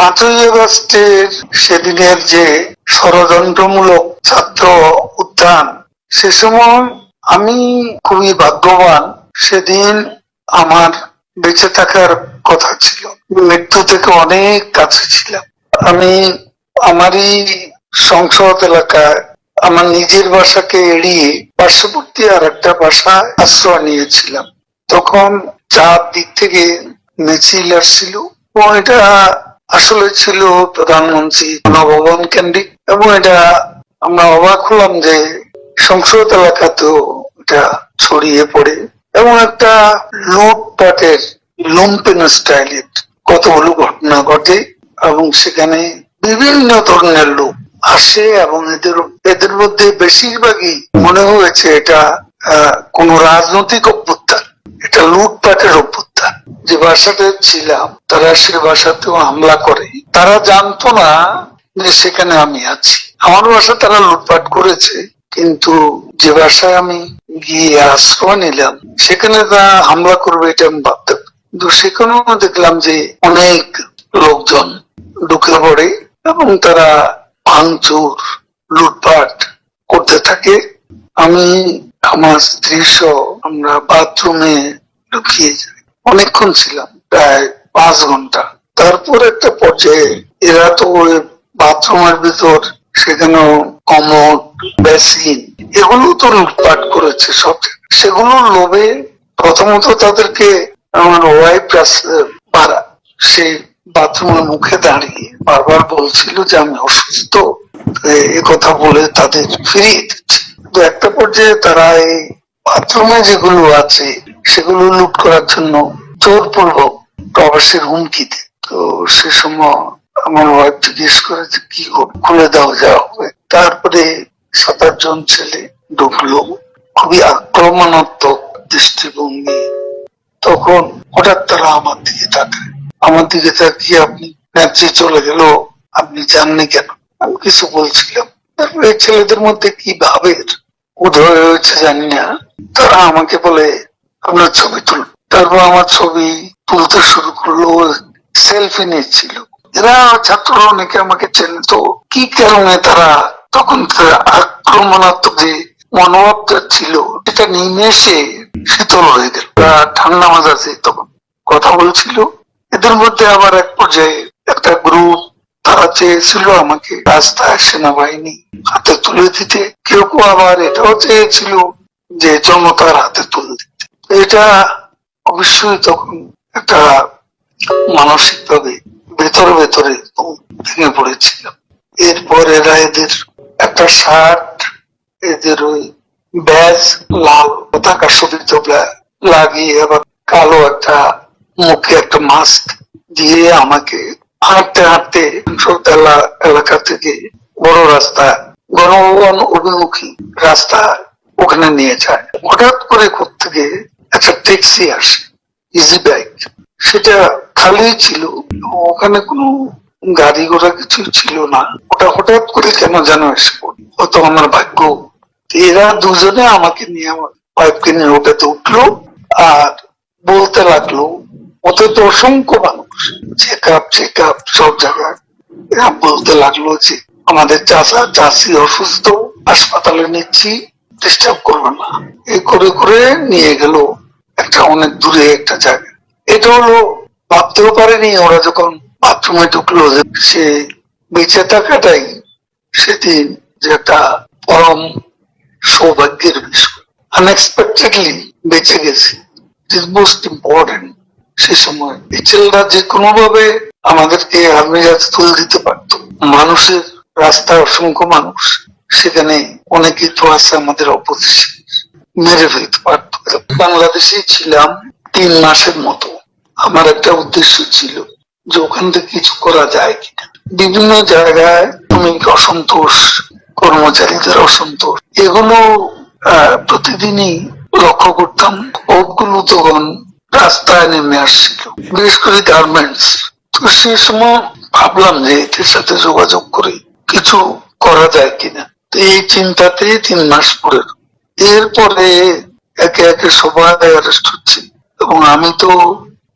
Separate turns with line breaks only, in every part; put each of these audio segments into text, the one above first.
পাঁচই আগস্টের সেদিনের যে ষড়যন্ত্রমূলক ছাত্র উত্থান সে সময় আমি খুবই ভাগ্যবান, সেদিন আমার বেঁচে থাকার কথা ছিল। মৃত্যু থেকে অনেক কাছে ছিলাম। আমি আমারই সংসদ এলাকায় আমার নিজের বাসাকে এড়িয়ে পার্শ্ববর্তী আর একটা বাসায় আশ্রয় নিয়েছিলাম। তখন চার দিক থেকে মিছিল আসছিল। এবং এটা আসলে ছিল প্রধানমন্ত্রী নবভবন কেন্দ্রিক। এবং এটা আমরা অবাক হলাম যে সংসদ এলাকাতেও এটা ছড়িয়ে পড়ে। এবং একটা লুটপাটের লুম্পেন স্টাইলের কতগুলো ঘটনা ঘটে। এবং সেখানে বিভিন্ন ধরনের লোক আসে এবং এদের এদের মধ্যে বেশিরভাগই মনে হয়েছে এটা কোনো রাজনৈতিক অভ্যুত্থান। এটা লুটপাটের অভ্যুত্থান। যে বাসাতে ছিলাম, তারা সে বাসাতেও হামলা করে। তারা জানতো না যে সেখানে আমি আছি। আমার বাসা তারা লুটপাট করেছে, কিন্তু যে বাসায় আমি গিয়ে আশ্রয় নিলাম, সেখানে তারা হামলা করবে এটা আমি ভাবতে পারি। কিন্তু সেখানেও দেখলাম যে অনেক লোকজন ঢুকে পড়ে এবং তারা ভাঙচুর, লুটপাট করতে থাকে। আমি আমার স্ত্রী সহ আমরা বাথরুমে লুকিয়ে যাই। অনেকক্ষণ ছিলাম, প্রায় পাঁচ ঘণ্টা। তারপর একটা পর্যায়ে এরা তো ওই বাথরুমের ভিতর সেখানে কমোড, বেসিন, এগুলো তো লুটপাট করেছে সব। সেগুলো লোভে প্রথমত তাদেরকে আমার ওয়াইফ পাড়া সেই বাথরুমের মুখে দাঁড়িয়ে বারবার বলছিল যে আমি অসুস্থ, এ কথা বলে তাদের ফিরিয়ে দিচ্ছি। একটা পর্যায়ে তারা এই বাথরুমে যেগুলো আছে, সেগুলো লুট করার জন্য জোরপূর্বক প্রবাসের হুমকিতে। তো সে সময় আমার ওয়াইফ জিজ্ঞেস করে যে, কি খুলে দাও, যা হবে। তারপরে সাত জন ছেলে ঢুকলো। খুবই আক্রমণাত্মক দৃষ্টিভঙ্গি। তখন হঠাৎ তারা আমার দিকে তাকায়। আমার দিকে তাকিয়ে আপনি ন্যাচে চলে গেল, আপনি জাননি কেন? আমি কিছু বলছিলাম। তারপরে ছেলেদের মধ্যে কি ভাবের? উদয় হয়েছে জানি না তারা আমাকে বলে, আপনার ছবি তুল তারপর আমার ছবি তুলতে শুরু করল সেলফি নিচ্ছিল। এরা ছাত্র অনেকে আমাকে চেনে তো কি কারণে তারা তখন আক্রমণাত্মক যে মনোভাবটা ছিল, এটা নিমেষে শীতল হয়ে গেল। ঠান্ডা মাজাতে তখন কথা বলছিল। এদের মধ্যে আবার এক পর্যায়ে একটা গ্রুপ তারা চেয়েছিল আমাকে, রাস্তায় সেনাবাহিনী হাতে তুলে দিতে। কেউ কেউ আবার এটাও চেয়েছিল যে জনতার হাতে তুলে দিতে। এটা অবশ্যই তখন একটা মানসিক ভাবে ভেতরে ভেতরে ভেঙে পড়েছিলাম। এরপর এরা এদের একটা শার্ট, এদের ওই ব্যাজ লাল পতাকা শোভিত লাগিয়ে আবার কালো একটা মুখে একটা মাস্ক দিয়ে আমাকে হাঁটতে হাঁটতে সরতলা এলাকা থেকে বড় রাস্তা, গণভবন অভিমুখী রাস্তা ওখানে নিয়ে যায়। হঠাৎ করে থেকে একটা ট্যাক্সি আসে ইজি বাইক সেটা খালি ছিল, ওখানে কোনো গাড়ি ঘোড়া কিছু ছিল না। ওটা হঠাৎ করে কেন যেন এসে হয়তো আমার ভাগ্য। এরা দুজনে আমাকে নিয়ে আমার ওয়াইফকে নিয়ে ওটাতে উঠল আর বলতে লাগল, ওতে তো অসংখ্য মানুষ চেক আপ চেক আপ সব জায়গায়। এরা বলতে লাগল যে, আমাদের চাচা চাষি অসুস্থ, হাসপাতালে নিচ্ছি ডিস্টার্ব করবে না। এই করে করে নিয়ে গেল একটা অনেক দূরে একটা জায়গা এটা হলো, ভাবতেও পারেনি ওরা যখন বাথরুমে ঢুকলো যে সে বেঁচে থাকাটাই সেদিন যে একটা পরম সৌভাগ্যের বিষয়। আনএক্সপেক্টেডলি বেঁচে গেছি। ইজ মোস্ট ইম্পর্টেন্ট সে সময় এই ছেলেরা যে কোনো ভাবে আমাদেরকে আর্মি যাতে তুলে দিতে পারতো। মানুষের রাস্তায় অসংখ্য মানুষ, সেখানে অনেকেই তো আছে আমাদের অপোজিশন, মেরে ফেলতে পারতো। বাংলাদেশেই ছিলাম তিন মাসের মতো। আমার একটা উদ্দেশ্য ছিল যে ওখান থেকে কিছু করা যায় কিনা। বিভিন্ন জায়গায় শ্রমিক অসন্তোষ, কর্মচারীদের অসন্তোষ, এগুলো প্রতিদিনই লক্ষ্য করতাম। ওগুলো তখন রাস্তায় নেমে আসছিল বিশেষ করে গার্মেন্টস তো সেই সময় ভাবলাম যে এদের সাথে যোগাযোগ করে কিছু করা যায় কিনা। এই চিন্তাতে তিন মাস পরে এরপরে একে একে সবাই অ্যারেস্ট হচ্ছে। এবং আমি তো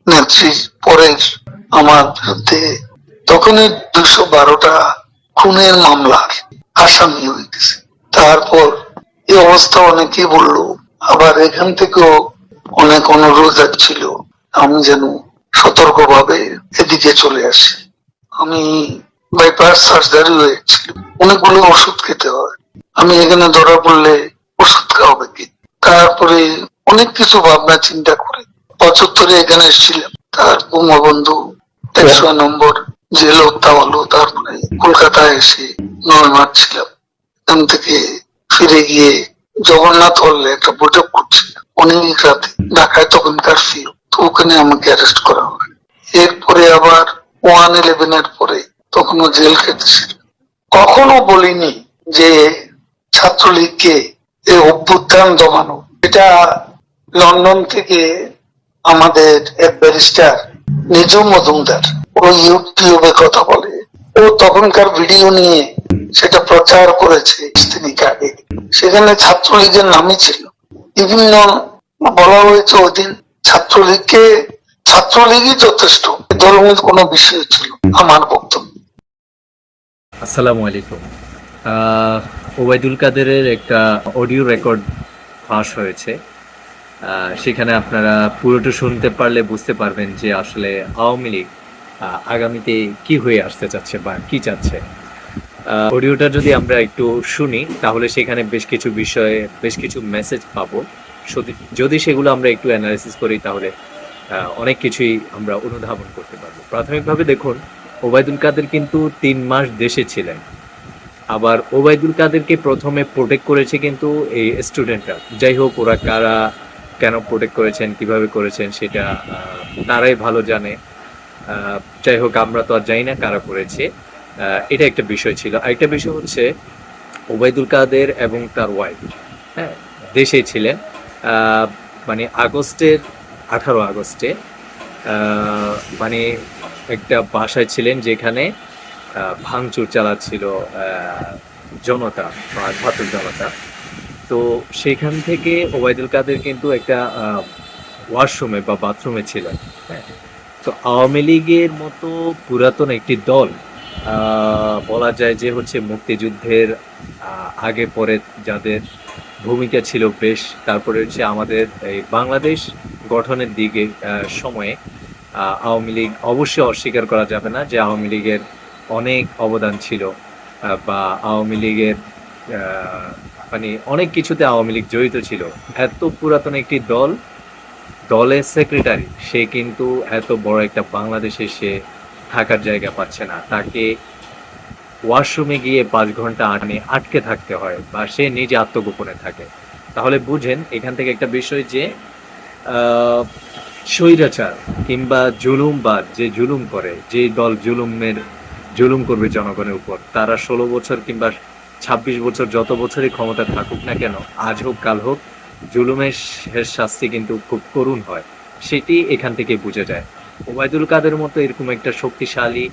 নেত্রীর পরের আমার বিরুদ্ধে তখনই দুশো বারোটা খুনের মামলার আসামি হয়ে গেছে। তারপর এই অবস্থা অনেকে বলল, আবার এখান থেকেও অনেক অনুরোধ ছিল আমি যেন সতর্ক ভাবে এদিকে চলে আসি। আমি বাইপাস সার্জারি হয়েছিল। অনেকগুলো ওষুধ খেতে হয়। আমি এখানে ধরা পড়লে ওষুধ খাওয়াবে কি? তারপরে অনেক কিছু ভাবনা চিন্তা করে পঁচাত্তরে এখানে এসেছিলাম। তার বঙ্গবন্ধু একশো নম্বর জেল হত্যা হলো। তারপরে কলকাতায় এসে নয় মাস ছিলাম। এখান থেকে ফিরে গিয়ে জগন্নাথ হলে একটা বৈঠক করছিল। অনেক রাতে ঢাকায় তখন কারফিউ তো ওখানে আমাকে অ্যারেস্ট করা হয়। এরপরে আবার ওয়ান ইলেভেন এর পরে তখনও জেল খেটেছিল। কখনো বলিনি যে ছাত্রলীগকে এই অভ্যুত্থান দমানো এটা লন্ডন থেকে আমাদের এক ব্যারিস্টার নিজম মজুমদার। ও ইউটিউবে কথা বলে। ও তখনকার ভিডিও নিয়ে সেটা প্রচার করেছে সেখানে ছাত্রলীগের নামই ছিল। বিভিন্ন বলা হয়েছে ওই দিন ছাত্রলীগকে, ছাত্রলীগই যথেষ্ট। ধর্মের কোনো বিষয় ছিল আমার বক্তব্য।
আসসালামু আলাইকুম। ওবায়দুল কাদেরের একটা অডিও রেকর্ড ফাঁস হয়েছে। সেখানে আপনারা পুরোটা শুনতে পারলে বুঝতে পারবেন যে আসলে আওয়ামী লীগ আগামীতে কি হয়ে আসতে চাচ্ছে বা কি চাচ্ছে। অডিওটা যদি আমরা একটু শুনি, তাহলে সেখানে বেশ কিছু বিষয়ে বেশ কিছু মেসেজ পাবো। যদি- সেগুলো আমরা একটু অ্যানালাইসিস করি, তাহলে অনেক কিছুই আমরা অনুধাবন করতে পারব। প্রাথমিকভাবে দেখুন, ওবায়দুল কাদের কিন্তু তিন মাস দেশে ছিলেন। আবার ওবায়দুল কাদেরকে প্রথমে প্রোটেক্ট করেছে কিন্তু এই স্টুডেন্টরা যাই হোক, ওরা কারা, কেন প্রোটেক্ট করেছেন, কীভাবে করেছেন, সেটা তারাই ভালো জানে। যাই হোক, আমরা তো আর জানি না কারা করেছে। এটা একটা বিষয় ছিল। আরেকটা বিষয় হচ্ছে ওবায়দুল কাদের এবং তার ওয়াইফ হ্যাঁ দেশে ছিলেন। মানে আগস্টের আঠারো আগস্টে মানে একটা বাসায় ছিলেন যেখানে ভাঙচুর চালাচ্ছিল জনতা বা ছাত্র জনতা। তো সেখান থেকে ওবায়দুল কাদের কিন্তু একটা ওয়াশরুমে বা বাথরুমে ছিলেন। হ্যাঁ তো আওয়ামী লীগের মতো পুরাতন একটি দল বলা যায় যে হচ্ছে মুক্তিযুদ্ধের আগে পরে যাদের ভূমিকা ছিল বেশ, তারপরে হচ্ছে আমাদের এই বাংলাদেশ গঠনের দিকে সময়ে আওয়ামী লীগ অবশ্যই অস্বীকার করা যাবে না যে আওয়ামী লীগের অনেক অবদান ছিল বা আওয়ামী লীগের মানে অনেক কিছুতে আওয়ামী লীগ জড়িত ছিল। এত পুরাতন একটি দল, দলের সেক্রেটারি সে কিন্তু এত বড় একটা বাংলাদেশে সে থাকার জায়গা পাচ্ছে না। তাকে ওয়াশরুমে গিয়ে পাঁচ ঘণ্টা আটনে আটকে থাকতে হয় বা সে নিজে আত্মগোপনে থাকে। তাহলে বুঝেন এখান থেকে একটা বিষয় যে স্বৈরাচার কিংবা জুলুমবাদ যে জুলুম করে, যে দল জুলুমের, জুলুম করবে জনগণের উপর, তারা ষোলো বছর কিংবা ছাব্বিশ বছর যত বছরই ক্ষমতা থাকুক না কেন, আজ হোক, কাল হোক, জুলুমের শেষ শাস্তি কিন্তু খুব করুণ হয়। সেটি এখান থেকে বুঝে যায়। ওবায়দুল কাদের মতো এরকম একটা শক্তিশালী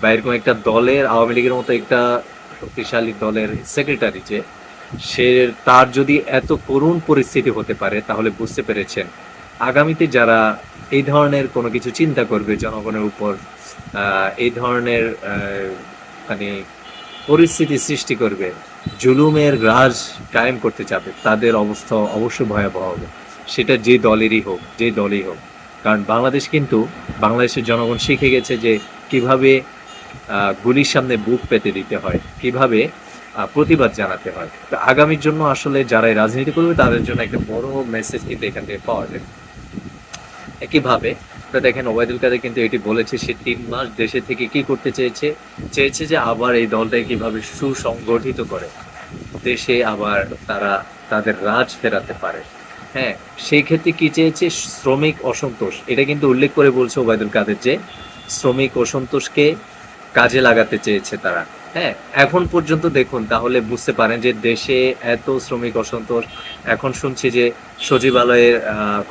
বা এরকম একটা দলের, আওয়ামী লীগের মতো একটা শক্তিশালী দলের সেক্রেটারি যে, সে তার যদি এত করুণ পরিস্থিতি হতে পারে, তাহলে বুঝতে পেরেছেন। আগামীতে যারা এই ধরনের কোনো কিছু চিন্তা করবে জনগণের উপর এই ধরনের মানে পরিস্থিতি সৃষ্টি করবে, জুলুমের রাজ কায়েম করতে যাবে তাদের অবস্থা অবশ্যই ভয়াবহ হবে। সেটা যে দলেরই হোক, যে দলই হোক। কারণ বাংলাদেশ কিন্তু বাংলাদেশের জনগণ শিখে গেছে যে কীভাবে গুলির সামনে বুক পেতে দিতে হয়, কীভাবে প্রতিবাদ জানাতে হয়। তো আগামীর জন্য আসলে যারা এই রাজনীতি করবে, তাদের জন্য একটা বড় মেসেজ কিন্তু এখান থেকে পাওয়া যায়। একইভাবে দেখেন ওবায়দুল কাদের কিন্তু এটি বলেছে, সে তিন মাস দেশে থেকে কি করতে চেয়েছে? চেয়েছে যে আবার এই দলটাকে কীভাবে সুসংগঠিত করে। দেশে আবার তারা তাদের রাজ ফেরাতে পারে। হ্যাঁ সেই ক্ষেত্রে কি চেয়েছে? শ্রমিক অসন্তোষ। এটা কিন্তু উল্লেখ করে বলছে ওবায়দুল কাদের যে, শ্রমিক অসন্তোষকে কাজে লাগাতে চেয়েছে তারা। হ্যাঁ এখন পর্যন্ত দেখুন, তাহলে বুঝতে পারেন যে দেশে এত শ্রমিক অসন্তোষ। এখন শুনছি যে সচিবালয়ের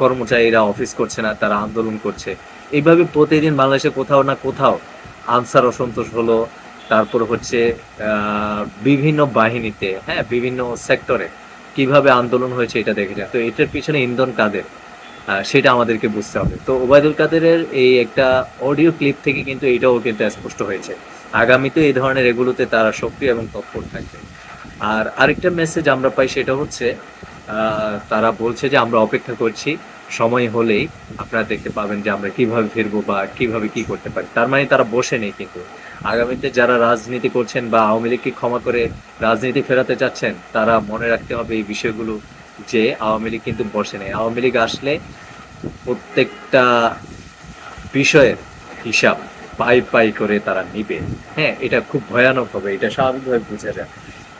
কর্মচারীরা অফিস করছে না, তারা আন্দোলন করছে। এইভাবে প্রতিদিন বাংলাদেশে কোথাও না কোথাও আনসার অসন্তোষ হলো। তারপর হচ্ছে বিভিন্ন বাহিনীতে হ্যাঁ বিভিন্ন সেক্টরে। কীভাবে আন্দোলন হয়েছে এটা দেখেছেন তো এটার পিছনে ইন্ধন কাদের? সেটা আমাদেরকে বুঝতে হবে। তো ওবায়দুল কাদেরের এই একটা অডিও ক্লিপ থেকে কিন্তু এটাও কিন্তু স্পষ্ট হয়েছে। আগামীতে এই ধরনের এগুলোতে তারা সক্রিয় এবং তৎপর থাকবে। আর আরেকটা মেসেজ আমরা পাই সেটা হচ্ছে তারা বলছে যে আমরা অপেক্ষা করছি, সময় হলেই আপনারা দেখতে পাবেন যে আমরা কীভাবে ফিরবো বা কীভাবে কি করতে পারি। তার মানে তারা বসে নেই কিন্তু। আগামীতে যারা রাজনীতি করছেন বা আওয়ামী লীগকে ক্ষমা করে রাজনীতি ফেরাতে চাচ্ছেন, তারা মনে রাখতে হবে এই বিষয়গুলো যে আওয়ামী লীগ কিন্তু বসে নেই। আওয়ামী লীগ আসলে প্রত্যেকটা বিষয়ের হিসাব পাই পাই করে তারা নিবে। হ্যাঁ এটা খুব ভয়ানক হবে, এটা স্বাভাবিকভাবে বোঝা যায়।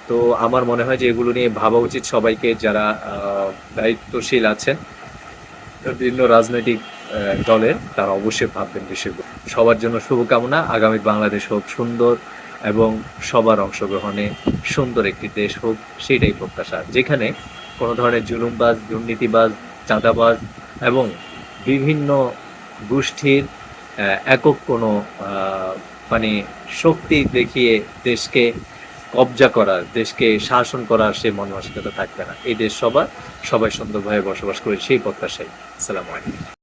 তো আমার মনে হয় যে এগুলো নিয়ে ভাবা উচিত সবাইকে যারা দায়িত্বশীল আছেন বিভিন্ন রাজনৈতিক দলের, তারা অবশ্যই ভাববেন বিষয়গুলো। সবার জন্য শুভকামনা। আগামী বাংলাদেশ হোক সুন্দর এবং সবার অংশগ্রহণে সুন্দর একটি দেশ হোক, সেটাই প্রত্যাশা। যেখানে কোনো ধরনের জুলুমবাজ, দুর্নীতিবাজ, চাঁদাবাজ এবং বিভিন্ন গোষ্ঠীর একক কোনো মানে শক্তি দেখিয়ে দেশকে কবজা করার দেশকে শাসন করার সে মন মানসিকতা থাকবে না। এই দেশ সবার, সবাই সুন্দরভাবে বসবাস করে সেই প্রত্যাশাই। আসসালামু আলাইকুম।